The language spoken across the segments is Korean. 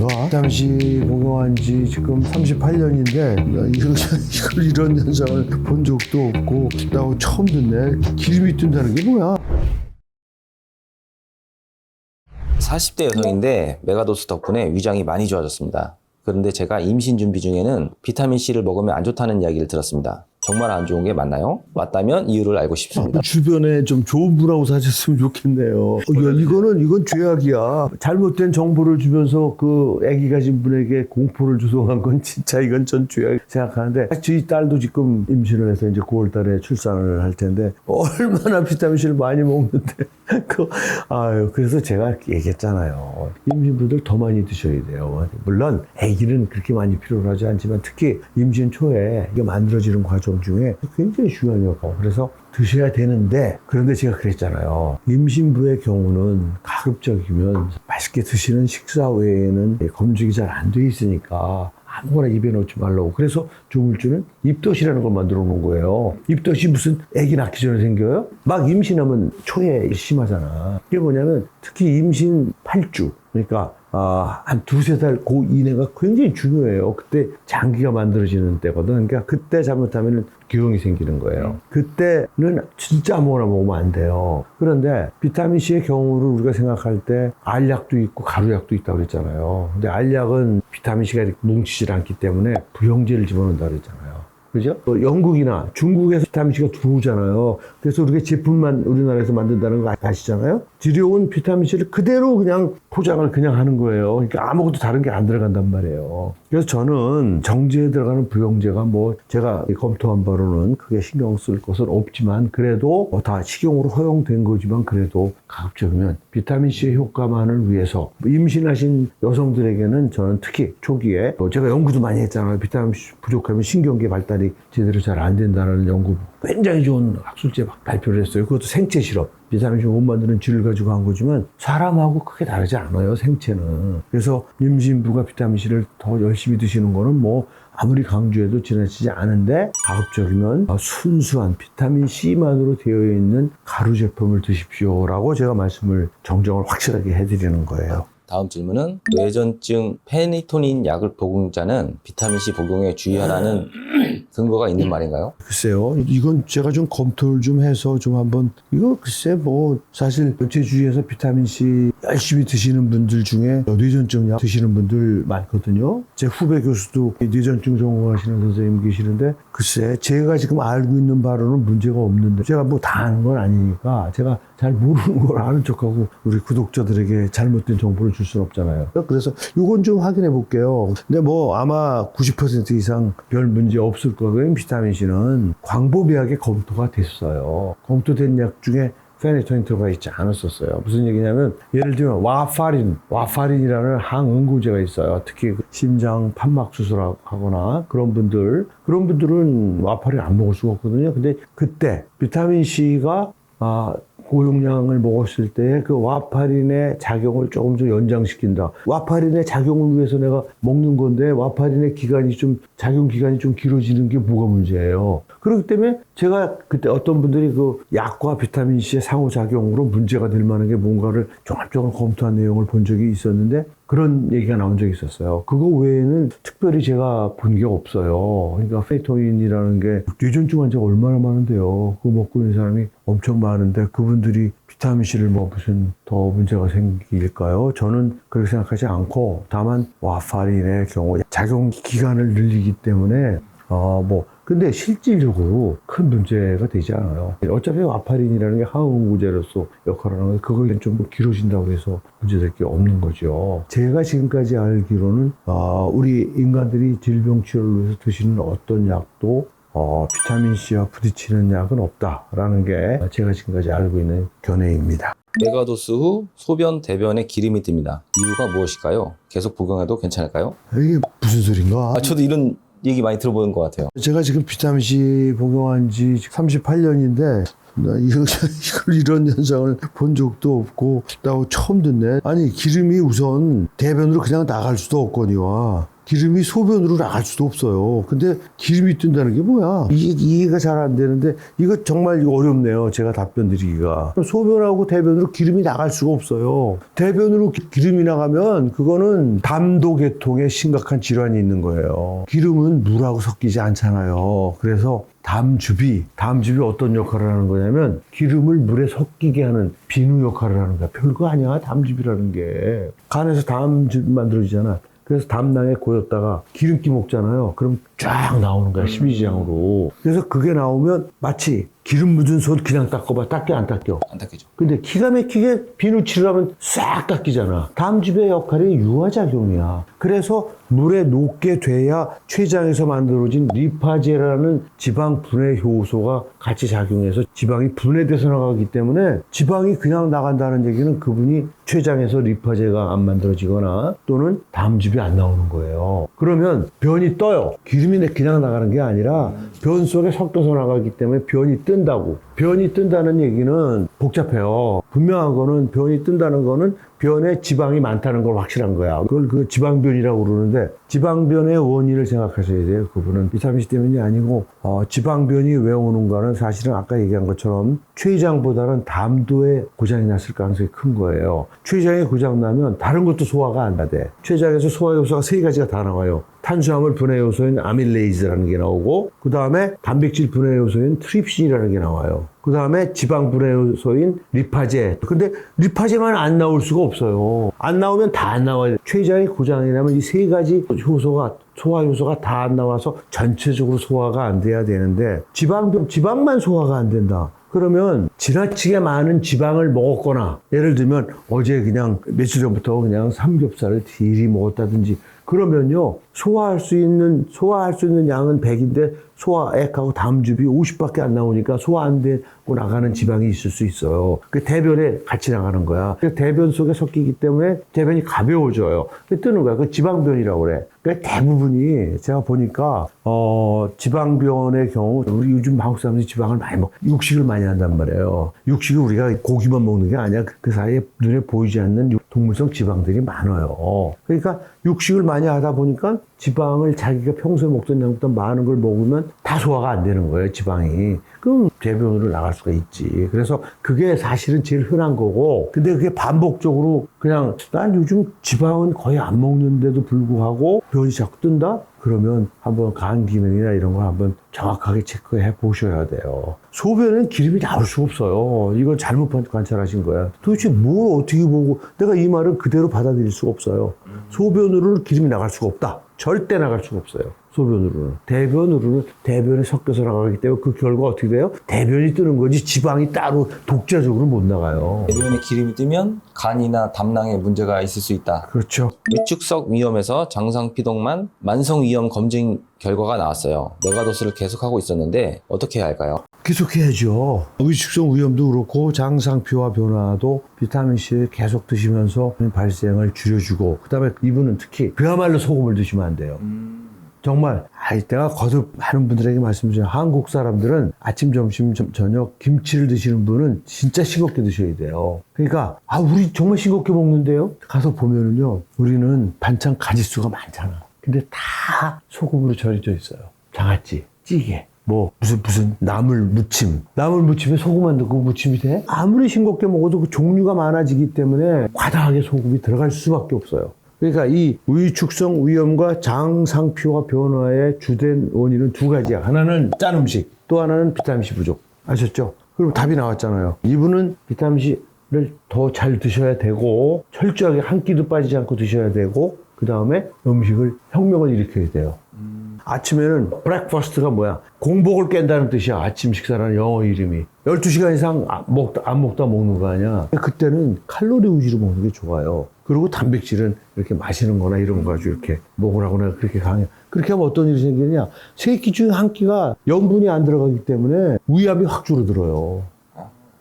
현상인가? 잠시 복용한 지 지금 38년인데 이걸, 이걸 이런 현상을 본 적도 없고 나고 처음 듣네. 기름이 뜬다는 게 뭐야? 40대 여성인데 메가도스 덕분에 위장이 많이 좋아졌습니다. 그런데 제가 임신 준비 중에는 비타민 C를 먹으면 안 좋다는 이야기를 들었습니다. 정말 안 좋은 게 맞나요? 맞다면 이유를 알고 싶습니다. 주변에 좀 좋은 분하고 사셨으면 좋겠네요. 어, 야, 이거는 이건 죄악이야. 잘못된 정보를 주면서 그 아기 가진 분에게 공포를 주소한 건 진짜 이건 전 죄악 생각하는데 저희 딸도 지금 임신을 해서 이제 9월달에 출산을 할 텐데 얼마나 비타민 C를 많이 먹는데 그 아유 그래서 제가 얘기했잖아요. 임신부들 더 많이 드셔야 돼요. 물론 아기는 그렇게 많이 필요로 하지 않지만 특히 임신 초에 이게 만들어지는 과정 중에 굉장히 중요한 역할. 그래서 드셔야 되는데 그런데 제가 그랬잖아요. 임신부의 경우는 가급적이면 맛있게 드시는 식사 외에는 검증이 잘 안 돼 있으니까 아무거나 입에 넣지 말라고. 그래서 조물주는 입덧이라는 걸 만들어 놓은 거예요. 입덧이 무슨 아기 낳기 전에 생겨요? 막 임신하면 초에 심하잖아. 이게 뭐냐면 특히 임신 8주. 그러니까 아, 한 두세 달그 이내가 굉장히 중요해요. 그때 장기가 만들어지는 때거든. 그러니까 그때 잘못하면 기형이 생기는 거예요. 그때는 진짜 아무거나 먹으면 안 돼요. 그런데 비타민C의 경우를 우리가 생각할 때 알약도 있고 가루약도 있다고 그랬잖아요. 근데 알약은 비타민C가 뭉치질 않기 때문에 부영제를 집어넣는다 그랬잖아요. 그죠? 또 영국이나 중국에서 비타민C가 들어오잖아요. 그래서 우리가 제품만 우리나라에서 만든다는 거 아시잖아요? 들여온 비타민C를 그대로 그냥 포장을 그냥 하는 거예요. 그러니까 아무것도 다른 게 안 들어간단 말이에요. 그래서 저는 정제에 들어가는 부영제가 뭐 제가 검토한 바로는 크게 신경 쓸 것은 없지만 그래도 뭐다 식용으로 허용된 거지만 그래도 가급적이면 비타민C의 효과만을 위해서 임신하신 여성들에게는 저는 특히 초기에 뭐 제가 연구도 많이 했잖아요. 비타민C 부족하면 신경계 발달이 제대로 잘 안 된다는 연구 굉장히 좋은 학술제 막 발표를 했어요. 그것도 생체 실험. 비타민C 못 만드는 쥐를 가지고 한 거지만 사람하고 크게 다르지 않아요. 생체는. 그래서 임신부가 비타민C를 더 열심히 드시는 거는 뭐 아무리 강조해도 지나치지 않은데 가급적이면 순수한 비타민 C만으로 되어 있는 가루 제품을 드십시오라고 제가 말씀을 정정을 확실하게 해드리는 거예요. 다음 질문은 뇌전증 페니토닌 약을 복용자는 비타민 C 복용에 주의하라는 근거가 있는 말인가요? 글쎄요. 이건 제가 좀 검토를 좀 해서 좀 한번 이거 글쎄 뭐 사실 제 주위에서 비타민 C 열심히 드시는 분들 중에 뇌전증 약 드시는 분들 많거든요. 제 후배 교수도 뇌전증 전공하시는 선생님 계시는데 글쎄 제가 지금 알고 있는 바로는 문제가 없는데 제가 뭐 다 아는 건 아니니까 제가 잘 모르는 걸 아는 척하고 우리 구독자들에게 잘못된 정보를 줄 수는 없잖아요. 그래서 이건 좀 확인해 볼게요. 근데 뭐 아마 90% 이상 별 문제 없을 거고요. 비타민 C는 광범위하게 검토가 됐어요. 검토된 약 중에 페니토닌 들어가 있지 않았었어요. 무슨 얘기냐면 예를 들면 와파린, 와파린이라는 항응고제가 있어요. 특히 그 심장 판막 수술하거나 그런 분들, 그런 분들은 와파린 안 먹을 수가 없거든요. 근데 그때 비타민 C가 아, 고용량을 먹었을 때 그 와파린의 작용을 조금 더 연장시킨다. 와파린의 작용을 위해서 내가 먹는 건데 와파린의 기간이 좀 작용 기간이 좀 길어지는 게 뭐가 문제예요. 그렇기 때문에 제가 그때 어떤 분들이 그 약과 비타민 C의 상호작용으로 문제가 될 만한 게 뭔가를 종합적으로 검토한 내용을 본 적이 있었는데 그런 얘기가 나온 적이 있었어요. 그거 외에는 특별히 제가 본 게 없어요. 그러니까 페이토인이라는 게 뇌전증 환자가 얼마나 많은데요. 그거 먹고 있는 사람이 엄청 많은데 그분들이 비타민C를 뭐 무슨 더 문제가 생길까요? 저는 그렇게 생각하지 않고 다만 와파린의 경우 작용 기간을 늘리기 때문에 어, 뭐, 근데 실질적으로 큰 문제가 되지 않아요. 어차피 와파린이라는 게 항응고제로서 역할을 하는 거 그걸 좀 길어진다고 해서 문제될 게 없는 거죠. 제가 지금까지 알기로는, 어, 우리 인간들이 질병 치료를 위해서 드시는 어떤 약도 어, 비타민C와 부딪히는 약은 없다라는 게 제가 지금까지 알고 있는 견해입니다. 메가도스 후 소변, 대변에 기름이 듭니다. 이유가 무엇일까요? 계속 복용해도 괜찮을까요? 이게 무슨 소린가? 아, 저도 이런 얘기 많이 들어보는 것 같아요. 제가 지금 비타민C 복용한 지 38년인데 나 이거, 이런 현상을 본 적도 없고 나 처음 듣네. 아니 기름이 우선 대변으로 그냥 나갈 수도 없거니와 기름이 소변으로 나갈 수도 없어요. 근데 기름이 뜬다는 게 뭐야? 이게 이해가 잘 안 되는데 이거 정말 어렵네요. 제가 답변 드리기가. 소변하고 대변으로 기름이 나갈 수가 없어요. 대변으로 기- 기름이 나가면 그거는 담도계통에 심각한 질환이 있는 거예요. 기름은 물하고 섞이지 않잖아요. 그래서 담즙이 담즙이 어떤 역할을 하는 거냐면 기름을 물에 섞이게 하는 비누 역할을 하는 거야. 별거 아니야 담즙이라는 게 간에서 담즙 만들어지잖아. 그래서 담낭에 고였다가 기름기 먹잖아요. 그럼 쫙 나오는 거야 십이지장으로. 그래서 그게 나오면 마치 기름 묻은 손 그냥 닦아봐 닦여 안 닦여. 안 닦이죠. 근데 기가 막히게 비누칠을 하면 싹 닦이잖아. 담즙의 역할이 유화작용이야. 그래서 물에 녹게 돼야 췌장에서 만들어진 리파제라는 지방 분해 효소가 같이 작용해서 지방이 분해돼서 나가기 때문에 지방이 그냥 나간다는 얘기는 그분이 췌장에서 리파제가 안 만들어지거나 또는 담즙이 안 나오는 거예요. 그러면 변이 떠요. 기름이 그냥 나가는 게 아니라 변 속에 섞여서 나가기 때문에 변이 뜬다고. 변이 뜬다는 얘기는 복잡해요. 분명한 거는 변이 뜬다는 거는 변에 지방이 많다는 걸 확실한 거야. 그걸 그 지방변이라고 그러는데 지방변의 원인을 생각하셔야 돼요. 그분은 비타민C 때문이 아니고 어, 지방변이 왜 오는가는 사실은 아까 얘기한 것처럼 췌장보다는 담도에 고장이 났을 가능성이 큰 거예요. 췌장에 고장 나면 다른 것도 소화가 안 돼. 췌장에서 소화 요소가 세 가지가 다 나와요. 탄수화물 분해 요소인 아밀레이즈라는 게 나오고 그 다음에 단백질 분해 요소인 트립신이라는 게 나와요. 그 다음에 지방 분해 요소인 리파제. 근데 리파제만 안 나올 수가 없어요. 안 나오면 다 안 나와요. 췌장이 고장이 나면 이 세 가지 효소가 소화 요소가 다 안 나와서 전체적으로 소화가 안 돼야 되는데 지방 지방만 소화가 안 된다. 그러면 지나치게 많은 지방을 먹었거나 예를 들면 어제 그냥 며칠 전부터 그냥 삼겹살을 딜이 먹었다든지 그러면요 소화할 수 있는 소화할 수 있는 양은 100인데 소화액하고 담즙이 50밖에 안 나오니까 소화 안 되고 나가는 지방이 있을 수 있어요. 그 대변에 같이 나가는 거야. 그 대변 속에 섞이기 때문에 대변이 가벼워져요. 그 뜨는 거야. 그 지방변이라고 그래. 그 대부분이 제가 보니까 어 지방변의 경우 우리 요즘 한국 사람들이 지방을 많이 먹 육식을 많이 한단 말이에요. 육식을 우리가 고기만 먹는 게 아니야. 그 사이에 눈에 보이지 않는 육- 동물성 지방들이 많아요. 그러니까 육식을 많이 하다 보니까 지방을 자기가 평소에 먹던 양보다 많은 걸 먹으면 다 소화가 안 되는 거예요, 지방이. 그럼 대변으로 나갈 수가 있지. 그래서 그게 사실은 제일 흔한 거고, 근데 그게 반복적으로 그냥 난 요즘 지방은 거의 안 먹는데도 불구하고 변이 자꾸 뜬다? 그러면 한번 간 기능이나 이런 걸 한번 정확하게 체크해 보셔야 돼요. 소변은 기름이 나올 수가 없어요. 이걸 잘못 관- 관찰하신 거야. 도대체 뭘 어떻게 보고 내가 이 말을 그대로 받아들일 수가 없어요. 소변으로는 기름이 나갈 수가 없다. 절대 나갈 수가 없어요. 소변으로는. 대변으로는 대변이 섞여서 나가기 때문에 그 결과 어떻게 돼요? 대변이 뜨는 거지 지방이 따로 독자적으로 못 나가요. 대변에 기름이 뜨면 간이나 담낭에 문제가 있을 수 있다. 그렇죠. 위축석 위염에서 장상피동만 만성 위염 검진 결과가 나왔어요. 메가도스를 계속하고 있었는데 어떻게 해야 할까요? 계속해야죠. 위축성 위염도 그렇고 장상피와 변화도 비타민C를 계속 드시면서 발생을 줄여주고 그다음에 이분은 특히 그야말로 소금을 드시면 안 돼요. 정말 아, 내가 거듭 많은 분들에게 말씀드리죠. 한국 사람들은 아침, 점심, 점- 저녁 김치를 드시는 분은 진짜 싱겁게 드셔야 돼요. 그러니까 아 우리 정말 싱겁게 먹는데요. 가서 보면은요. 우리는 반찬 가짓수가 많잖아. 근데 다 소금으로 절여져 있어요. 장아찌, 찌개, 뭐 무슨 무슨 나물 무침 나물 무침에 소금만 넣고 무침이 돼? 아무리 싱겁게 먹어도 그 종류가 많아지기 때문에 과다하게 소금이 들어갈 수밖에 없어요. 그러니까 이 위축성 위염과 장상피와 변화의 주된 원인은 두 가지야. 하나는 짠 음식, 또 하나는 비타민C 부족. 아셨죠? 그럼 답이 나왔잖아요. 이분은 비타민C를 더 잘 드셔야 되고 철저하게 한 끼도 빠지지 않고 드셔야 되고 그 다음에 음식을 혁명을 일으켜야 돼요. 아침에는 브렉퍼스트가 뭐야? 공복을 깬다는 뜻이야. 아침 식사라는 영어 이름이. 12시간 이상 안 먹다, 안 먹다 먹는 거 아니야. 그때는 칼로리 위주로 먹는 게 좋아요. 그리고 단백질은 이렇게 마시는 거나 이런 거 가지고 이렇게 먹으라고 내가 그렇게 강해. 그렇게 하면 어떤 일이 생기냐? 세 끼 중에 한 끼가 염분이 안 들어가기 때문에 위압이 확 줄어들어요.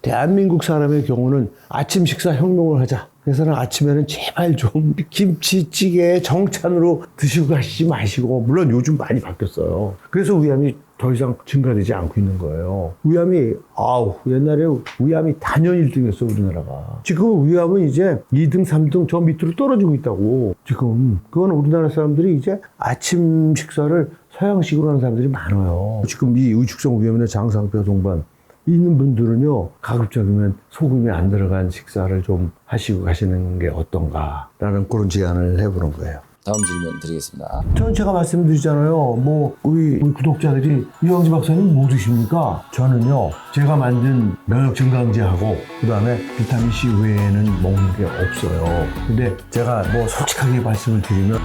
대한민국 사람의 경우는 아침 식사 혁명을 하자. 그래서는 아침에는 제발 좀 김치찌개 정찬으로 드시고 가시지 마시고 물론 요즘 많이 바뀌었어요. 그래서 위암이 더 이상 증가되지 않고 있는 거예요. 위암이 아우 옛날에 위암이 단연 1등이었어 우리나라가. 지금 위암은 이제 2등, 3등 저 밑으로 떨어지고 있다고. 지금 그건 우리나라 사람들이 이제 아침 식사를 서양식으로 하는 사람들이 많아요. 지금 이 의축성 위암이나 장상뼈 동반 있는 분들은요 가급적이면 소금이 안 들어간 식사를 좀 하시고 가시는 게 어떤가라는 그런 제안을 해보는 거예요. 다음 질문 드리겠습니다. 저는 제가 말씀드리잖아요. 뭐 우리, 우리 구독자들이 이영지 박사님 뭐 드십니까? 저는요 제가 만든 면역 증강제하고 그 다음에 비타민 C 외에는 먹는 게 없어요. 근데 제가 뭐 솔직하게 말씀을 드리면